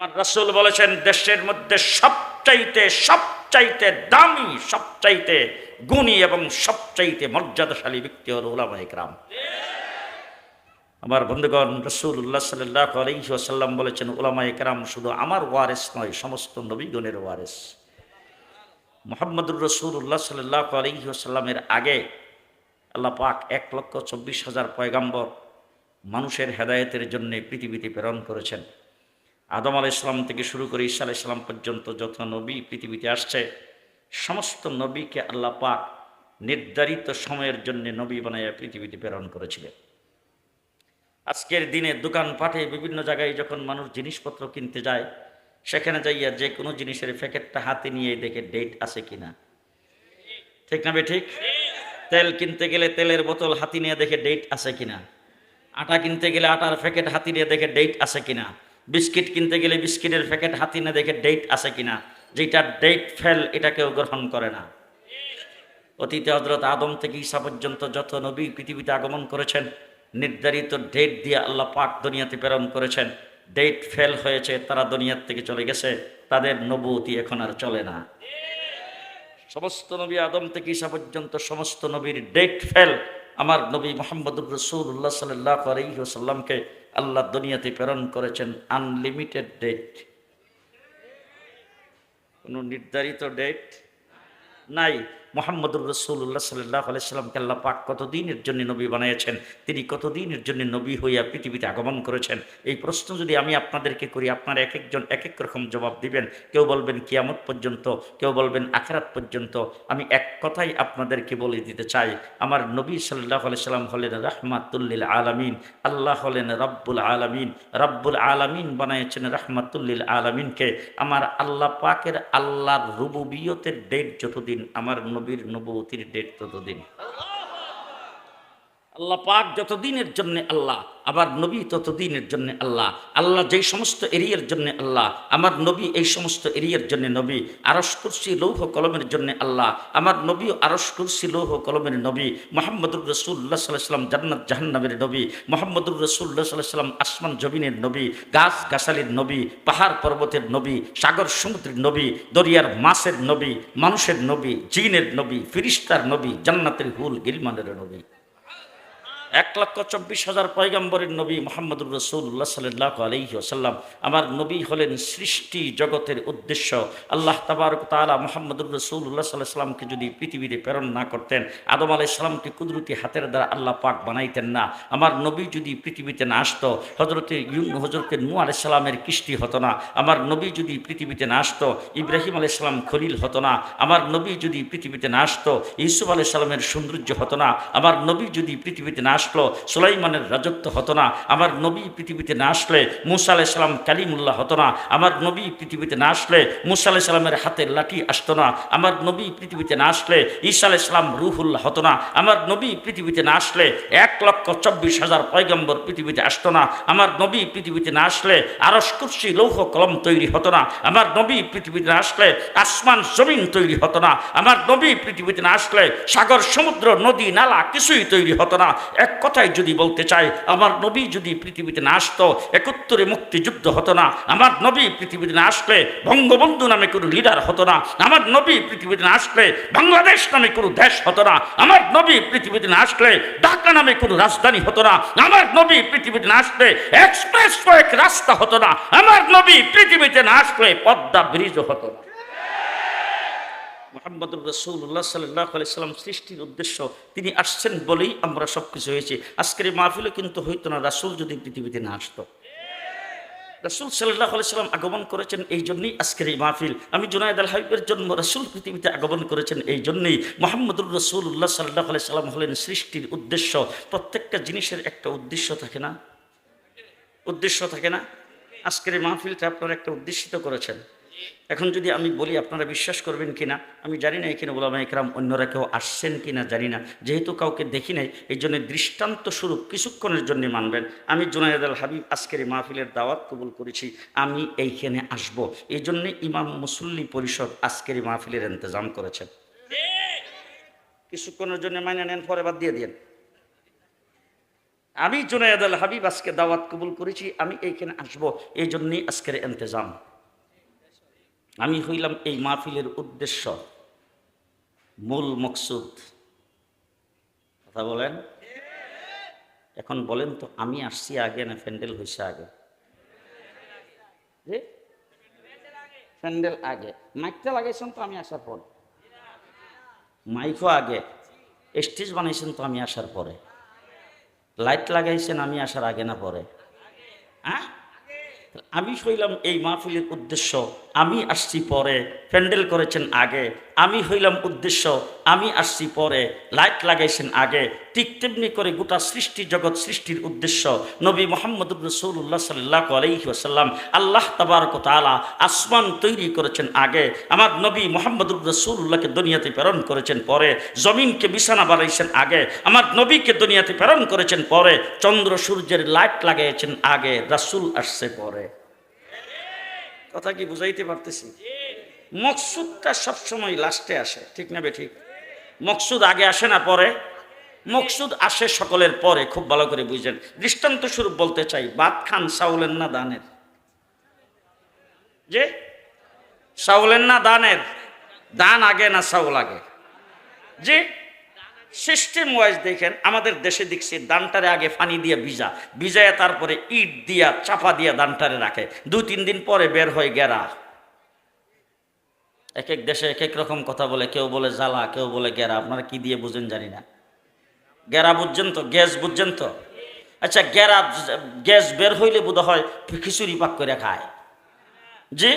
আমার রাসূল বলেছেন, দেশের মধ্যে সবচাইতে সবচাইতে দামি, সবচাইতে গুণী এবং সবচাইতে মর্যাদাশালী ব্যক্তি হল ওলামা ইকরাম। আমার বন্ধুগণ রসুল্লাহ সাল্লাহ আলহিহাসাল্লাম বলেছেন ওলামা ইকরাম শুধু আমার ওয়ারেস নয়, সমস্ত নবীগণের ওয়ারেস। মোহাম্মদুর রসুল্লাহ সাল্লাহ আলহিহাসাল্লামের আগে আল্লাহ পাক এক লক্ষ চব্বিশ হাজার পয়গাম্বর মানুষের হেদায়েতের জন্য পৃথিবীতে প্রেরণ করেছেন। আদম আলাহ ইসলাম থেকে শুরু করে ঈসা আলাহ ইসলাম পর্যন্ত যত নবী পৃথিবীতে আসছে, সমস্ত নবীকে আল্লাহ পাক নির্ধারিত সময়ের জন্য নবী বানাইয়া পৃথিবীতে প্রেরণ করেছিলেন। আজকের দিনে দোকানপাটে বিভিন্ন জায়গায় যখন মানুষ জিনিসপত্র কিনতে যায়, সেখানে যাইয়া যে কোনো জিনিসের প্যাকেটটা হাতে নিয়ে দেখে ডেট আছে কিনা। ঠিক না বে ঠিক? তেল কিনতে গেলে তেলের বোতল হাতি নিয়ে দেখে ডেট আছে কিনা। আটা কিনতে গেলে আটার প্যাকেট হাতি নিয়ে দেখে ডেট আছে কিনা। বিস্কিট কিনতে গেলে বিস্কিটের প্যাকেট হাতি না দেখে ডেট আছে কিনা? যেটা ডেট ফেল এটা কেউ গ্রহণ করে না। অতীতে হজরত আদম থেকে ঈসা পর্যন্ত যত নবী পৃথিবীতে আগমন করেছেন, নির্ধারিত ডেট দিয়ে আল্লাহ পাক দুনিয়াতে প্রেরণ করেছেন ডেট ফেল হয়েছে, তারা দুনিয়ার থেকে চলে গেছে, তাদের নবুতি এখন আর চলে না। সমস্ত নবী আদম থেকে ঈসা পর্যন্ত সমস্ত নবীর ডেট ফেল আমার নবী মোহাম্মদুর রসুল্লাহ সাল্লাহ আলহিহসাল্লামকে আল্লাহ দুনিয়াতে প্রেরণ করেছেন আনলিমিটেড ডেট কোনো নির্ধারিত ডেট নাই। মোহাম্মদুর রসুল্লাহ সাল্লাহ আলাইসাল্লামকে আল্লাহ পাক কতদিনের জন্য নবী বানিয়েছেন? তিনি কতদিনের জন্য নবী হইয়া পৃথিবীতে আগমন করেছেন? এই প্রশ্ন যদি আমি আপনাদেরকে করি, আপনারা এক একজন এক এক রকম জবাব দিবেন। কেউ বলবেন কিয়ামত পর্যন্ত, কেউ বলবেন আখেরাত পর্যন্ত। আমি এক কথাই আপনাদেরকে বলে দিতে চাই, আমার নবী সাল্লাহ আলাইসাল্লাম হলেন রাহমাতুল্লিল আলামিন, আল্লাহ হলেন রব্বুল আলামিন রব্বুল আলামিন বানিয়েছেন রাহমাতুল্লিল আলামিনকে। আমার আল্লাহ পাকের আল্লাহর রুবুবিয়তের ডেট যতদিন আমার নবীর নবতির ডেট ততদিন। আল্লাহ পাক যতদিনের জন্য আল্লাহ আবার নবী ততদিনের জন্য আল্লাহ আল্লাহ যেই সমস্ত এরিয়ার জন্য আল্লাহ, আমার নবী এই সমস্ত এরিয়ার জন্য নবী আরস কুরসি লৌহ কলমের জন্য আল্লাহ, আমার নবী আরস কুরসি লৌহ কলমের নবী, মোহাম্মদুর রসুল্লাহ সাল্লাহ সাল্লাম জান্নাত জাহান্নামের নবী, মোহাম্মদুর রসুল্লাহ সাল্লাহ সাল্লাম আসমান জবিনের নবী, গাছ গাছালির নবী, পাহাড় পর্বতের নবী, সাগর সমুদ্রের নবী, দরিয়ার মাছের নবী, মানুষের নবী, জিনের নবী, ফিরিস্তার নবী, জান্নাতের হুল গিলমানের নবী। এক লক্ষ চব্বিশ হাজার পয়গম্বরের নবী মোহাম্মদুর রসুল্লাহ সাল্লাহ আলহি আসাল্লাম আমার নবী হলেন সৃষ্টি জগতের উদ্দেশ্য। আল্লাহ তাবারক তালা মোহাম্মদুর রসুল্লাহ সাল্লাহ সাল্লামকে যদি পৃথিবীতে প্রেরণ না করতেন, আদম আলাই সাল্লামকে কুদরতি হাতের দ্বারা আল্লাহ পাক বানাইতেন না। আমার নবী যদি পৃথিবীতে না আসতো হজরতে ইউন হজরতে নু আলাই সাল্লামের কৃষ্টি হতো না। আমার নবী যদি পৃথিবীতে না আসতো, ইব্রাহিম আলাই সাল্লাম খলিল হতো না। আমার নবী যদি পৃথিবীতে না আসতো, ইউসুফ আলাই সাল্লামের সৌন্দর্য হতো না। আমার নবী যদি পৃথিবীতে না আসলো। সুলাইমানের রাজত্ব হতো না। আমার নবী পৃথিবীতে না আসলে মুসা আলাইসাল্লাম কালিমুল্লাহ হতো না। আমার নবী পৃথিবীতে না আসলে মুসা আলাইসাল্লামের হাতের লাঠি আসতো না। আমার নবী পৃথিবীতে না আসলে ঈসা আলাইসাল্লাম রুহুল্লাহ হতো না। আমার নবী পৃথিবীতে না আসলে এক লক্ষ চব্বিশ হাজার পয়গম্বর পৃথিবীতে আসতো না। আমার নবী পৃথিবীতে না আসলে আরস কুর্সি লৌহ কলম তৈরি হতো না। আমার নবী পৃথিবীতে না আসলে আসমান জমিন তৈরি হতো না। আমার নবী পৃথিবীতে না আসলে সাগর, সমুদ্র, নদী, নালা কিছুই তৈরি হতো না। এক কথায় যদি বলতে চাই, আমার নবী যদি পৃথিবীতে না আসতো, একত্তরে মুক্তিযুদ্ধ হতো না। আমার নবী পৃথিবীতে না আসলে বঙ্গবন্ধু নামে কোনো লিডার হতো না। আমার নবী পৃথিবীতে না আসলে বাংলাদেশ নামে কোনো দেশ হতো না। আমার নবী পৃথিবীতে না আসলে ঢাকা নামে কোনো রাজধানী হতো না। আমার নবী পৃথিবীতে না আসলে এক্সপ্রেস কয়েক রাস্তা হতো না। আমার নবী পৃথিবীতে না আসলে পদ্মা ব্রিজও হতো না। মোহাম্মদুর রসুল্লাহ সাল্লাহ আলাইসাল্লাম সৃষ্টির উদ্দেশ্য তিনি আসছেন বলেই আমরা সব কিছু হয়েছি। আজকের এই মাহফিলও কিন্তু হইতো না, রাসুল যদি পৃথিবীতে না আসতো। রাসুল সাল্লাহ আলাইসাল্লাম আগমন করেছেন এই জন্যই আজকের এই মাহফিল। আমি জুনায়দ আল হাবিবের জন্ম, রাসুল পৃথিবীতে আগমন করেছেন এই জন্যই। মোহাম্মদুর রসুল্লাহ সাল্লাহ আলাইসাল্লাম হলেন সৃষ্টির উদ্দেশ্য। প্রত্যেকটা জিনিসের একটা উদ্দেশ্য থাকে না? উদ্দেশ্য থাকে না? আজকের এই মাহফিলটা আপনারা একটা উদ্দেশিত করেছেন। এখন যদি আমি বলি, আপনারা বিশ্বাস করবেন কিনা? আমি জানি না এখানে ওলামা একরাম অন্যরা কেউ আসছেন কিনা জানি না। যেহেতু কাউকে দেখি নাই এই জন্য দৃষ্টান্ত স্বরূপ কিছুক্ষণের জন্য মানবেন। আমি জুনায়দ আল হাবিব আজকের মাহফিলের দাওয়াত কবুল করেছি। আমি এইখানে আসব। এই জন্যে ইমাম মুসল্লি পরিষদ আজকের মাহফিলের ইন্তজাম করেছেন। কিছুক্ষণের জন্য মাইনে নেন, পরে বাদ দিয়ে দিন আমি জুনায়দ আল হাবিব আজকে দাওয়াত কবুল করেছি। আমি এইখানে আসব। এই জন্যই আজকের এন্তেজাম আমি হইলাম এই মাহফিলের উদ্দেশ্য, মূল মকসুদ। কথা বলেন? এখন বলেন তো, আমি আসছি আগে না ফ্যান্ডেল হয়েছে আগে? জি? ফ্যান্ডেল আগে। মাইকটা লাগাইছেন তো আমি আসার পর? মাইকও আগে। স্টেজ বানাইছেন তো আমি আসার পরে? লাইট লাগাইছেন আমি আসার আগে না পরে? হ্যাঁ? আমি হইলাম এই মাহফিলের উদ্দেশ্য, আমি আসছি পরে, প্যান্ডেল করেছেন আগে, আমি হইলাম উদ্দেশ্য, আমি আসছি পরে, লাইট লাগাইছেন আগে ঠিক তেমনি করে গোটা সৃষ্টি জগৎ সৃষ্টির উদ্দেশ্য, নবী মোহাম্মদ রসুল্লাহ সাল্লাহ আলহিহাসাল্লাম আল্লাহ তাবারক তালা আসমান তৈরি করেছেন আগে, আমার নবী মোহাম্মদ রসুল্লাহকে দুনিয়াতে প্রেরণ করেছেন পরে, জমিনকে বিছানা বানাইছেন আগে, আমার নবীকে দুনিয়াতে প্রেরণ করেছেন পরে, চন্দ্র সূর্যের লাইট লাগাইছেন আগে, রাসূল আসছে পরে। কথা কি বুঝাইতে পারতেছি? মকসুদটা সবসময় লাস্টে আসে, ঠিক না বে ঠিক? মকসুদ আগে আসে না পরে? মকসুদ আসে সকলের পরে, খুব ভালো করে বুঝছেন দৃষ্টান্ত স্বরূপ বলতে চাই, বাদ খান সাউলেন না দানের? যে? সাউলেন না দানের? দান আগে না সাউল আগে? যে? সিস্টেম ওয়াইজ দেখেন, আমাদের দেশে দেখছি দানটারে আগে ফানি দিয়ে ভিজা, ভিজায় তারপরে ইট দিয়া, চাপা দিয়া দানটারে রাখে। দুই, তিন দিন পরে বের হয় গেরা। এক এক দেশে এক এক রকম কথা বলে, কেউ বলে জ্বালা, কেউ বলে গেরা। আপনারা কি দিয়ে বুঝেন জানি না। গেরা বুঝছেন তো? গ্যাস বুঝছেন তো? আচ্ছা গেরা, গ্যাস বের হইলে বোধ হয় খিচুড়ি পাক করে খায়। জি?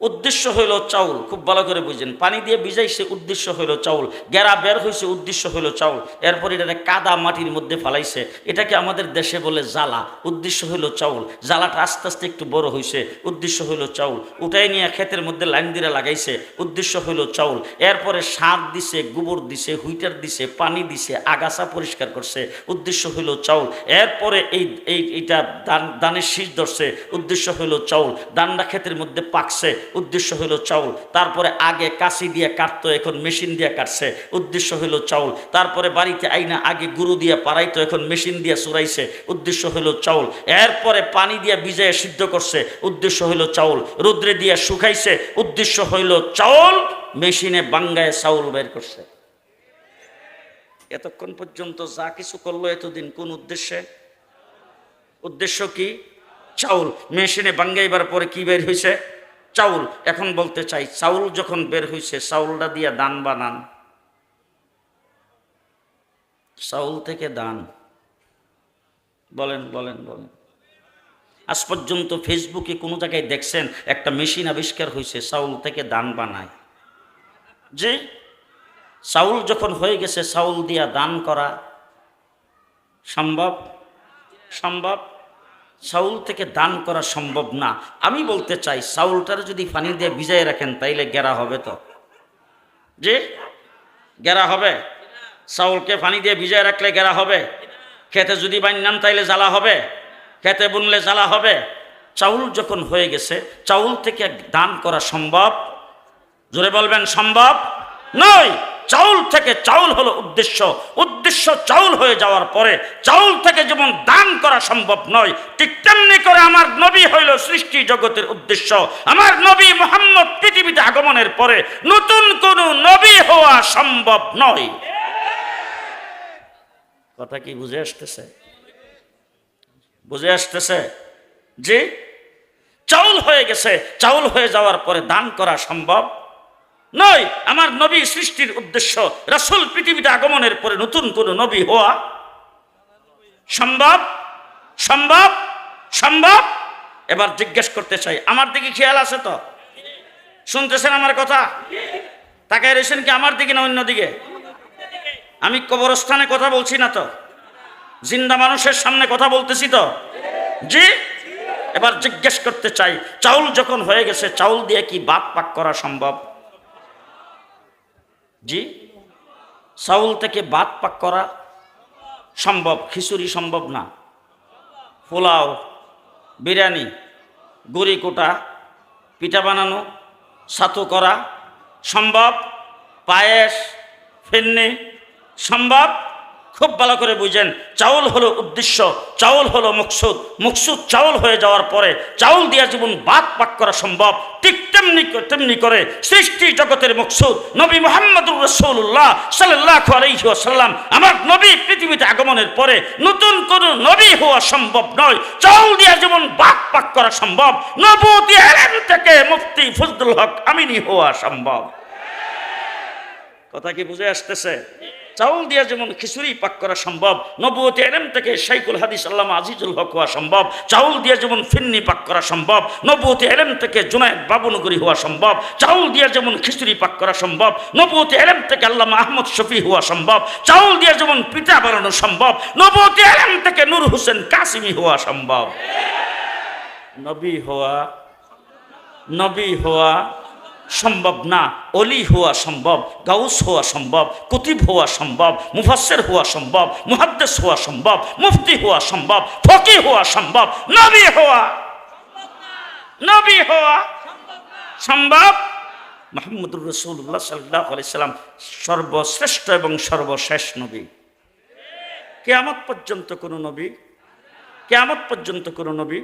উদ্দেশ্য হইল চাউল, খুব ভালো করে বুঝছেন পানি দিয়ে ভিজাইছে উদ্দেশ্য হইল চাউল, গেরা বের হয়েছে উদ্দেশ্য হইল চাউল। এরপর এটা কাদা মাটির মধ্যে ফালাইছে। এটাকে আমাদের দেশে বলে জ্বালা। উদ্দেশ্য হইল চাউল। জ্বালাটা আস্তে আস্তে একটু বড় হয়েছে উদ্দেশ্য হইল চাউল। উঠাই নিয়ে ক্ষেতের মধ্যে লাইন দিয়ে লাগাইছে। উদ্দেশ্য হইল চাউল। এরপরে সার দিছে, গোবর দিছে, হুইটার দিছে, পানি দিছে, আগাছা পরিষ্কার করছে। উদ্দেশ্য হইল চাউল। এরপরে এই এই, এইটা দান, দানের শীষ ধরছে। উদ্দেশ্য হইল চাউল। দানটা ক্ষেতের মধ্যে পাকছে। উদ্দেশ্য হইল চাউল। তারপরে আগে কাশি দিয়ে কাটতো, এখন মেশিন দিয়ে কাটছে। উদ্দেশ্য হইল চাউল। তারপরে বাড়িতে আইনা আগে গুরু দিয়ে পারাইতো এখন মেশিন দিয়ে চুরাইছে। উদ্দেশ্য হইল চাউল। এরপরে পানি দিয়ে ভিজায় সিদ্ধ করছে। উদ্দেশ্য হইল চাউল। রুদ্রে দিয়ে শুকাইছে। উদ্দেশ্য হইল চাউল। মেশিনে বাঙ্গায় চাউল বের করছে। এতক্ষণ পর্যন্ত যা কিছু করল এতদিন কোন উদ্দেশ্যে? উদ্দেশ্য কি? চাউল। মেশিনে বাঙ্গাইবার পরে কি বের হয়েছে চাউল, এখন বলতে চাই, চাউল যখন বের হয়েছে চাউলটা দিয়ে দান বানান। চাউল থেকে দান। বলেন বলেন বলেন। আজ পর্যন্ত ফেসবুকে কোনো জায়গায় দেখছেন, একটা মেশিন আবিষ্কার হয়েছে চাউল থেকে দান বানায়। যে চাউল যখন হয়ে গেছে, চাউল দিয়া দান করা সম্ভব? সম্ভব? চাউল থেকে দান করা সম্ভব না। আমি বলতে চাই চাউলটার যদি পানি দিয়ে ভিজাই রাখেন, তাইলে গেরা হবে তো? যে গেরা হবে? চাউলকে পানি দিয়ে ভিজাই রাখলে গেরা হবে? খেতে যদি বান্যান তাইলে জ্বালা হবে? খেতে বুনলে জ্বালা হবে? চাউল যখন হয়ে গেছে, চাউল থেকে দান করা সম্ভব? জোরে বলবেন, সম্ভব নয়! চাউল থেকে চাউল হলো উদ্দেশ্য। উদ্দেশ্য চাউল হয়ে যাওয়ার পরে চাউল থেকে যেমন দান করা সম্ভব নয়, ঠিক তেমনি করে আমার নবী হইল সৃষ্টি জগতের উদ্দেশ্য। আমার নবী মোহাম্মদ পৃথিবীতে আগমনের পরে নতুন কোন নবী হওয়া সম্ভব নয়। কথা কি বুঝে আসতেছে? বুঝে আসতেছে? যে চাউল হয়ে গেছে। চাউল হয়ে যাওয়ার পরে দান করা সম্ভব নয়, আমার নবী সৃষ্টির উদ্দেশ্য রাসুল পৃথিবীতে আগমনের পরে নতুন কোন নবী হওয়া। সম্ভব? সম্ভব? সম্ভব? এবার জিজ্ঞেস করতে চাই, আমার দিকে খেয়াল আছে তো? শুনতেছেন আমার কথা? তাকে রয়েছেন কি আমার দিকে না অন্য দিকে? আমি কবরস্থানে কথা বলছি না তো? জিন্দা মানুষের সামনে কথা বলতেছি তো? জি? এবার জিজ্ঞেস করতে চাই, চাউল যখন হয়ে গেছে, চাউল দিয়ে কি বাদ পাক করা সম্ভব? জি? চাউল থেকে বাদ পাক করা সম্ভব, খিচুড়ি সম্ভব না। পোলাও, বিরিয়ানি, গড়ি কোটা পিঠা বানানো, ছাতু করা সম্ভব, পায়েস ফেন্নি সম্ভব। খুব ভালো করে বুঝেন। চাউল হলো উদ্দেশ্য, চাউল হলো মকসুদ। মকসুদ চাউল হয়ে যাওয়ার পরে চাউল দিয়া জীবন বাদ পাক করা সম্ভব। ঠিক তেমনি তেমনি করে সৃষ্টি জগতের মকসুদ, নবী মোহাম্মদুর রসৌল্লাহ সাল্লাহ আলহিহাসাল্লাম আমার নবী পৃথিবীতে আগমনের পরে নতুন কোন নবী হওয়া সম্ভব নয়। চাউল দিয়া জীবন বাদ পাক করা সম্ভব। থেকে মুফতি ফজলুল হক আমিনী হওয়া সম্ভব। কথা কি বুঝে আসতেছে? চাউল দিয়া যেমন খিচুড়ি পাক করা সম্ভব, নবুয়তি এলেম থেকে শাইকুল হাদিস আল্লামা আজিজুল হক হওয়া সম্ভব, চাউল দিয়া যেমন ফিন্নি পাক করা সম্ভব, নবুয়তি এলেম থেকে জুনায়দ বাবুনগরী হওয়া সম্ভব, চাউল দিয়া যেমন খিচুড়ি পাক করা সম্ভব, নবুয়তি এলেম থেকে আল্লামা আহমদ শফি হওয়া সম্ভব, চাউল দিয়া যেমন পিতা বানানো সম্ভব, নবুয়তি এলেম থেকে নূর হোসেন কাসিমি হওয়া সম্ভব। নবী হওয়া নবী হওয়া সম্ভব না। অলি হওয়া সম্ভব, গাউস হওয়া সম্ভব, কুতিব হওয়া সম্ভব মুফাসের হওয়া সম্ভব, মুহাদ্দেস হওয়া সম্ভব, মুফতি হওয়া সম্ভব, ফকি হওয়া সম্ভব, নবী হওয়া। নবী হওয়া। সম্ভব মোহাম্মদুর রসুল্লাহ সাল্লাহ আলাইসাল্লাম সর্বশ্রেষ্ঠ এবং সর্বশেষ নবী। কেয়ামত পর্যন্ত কোনো নবী? কেয়ামত পর্যন্ত কোনো নবী?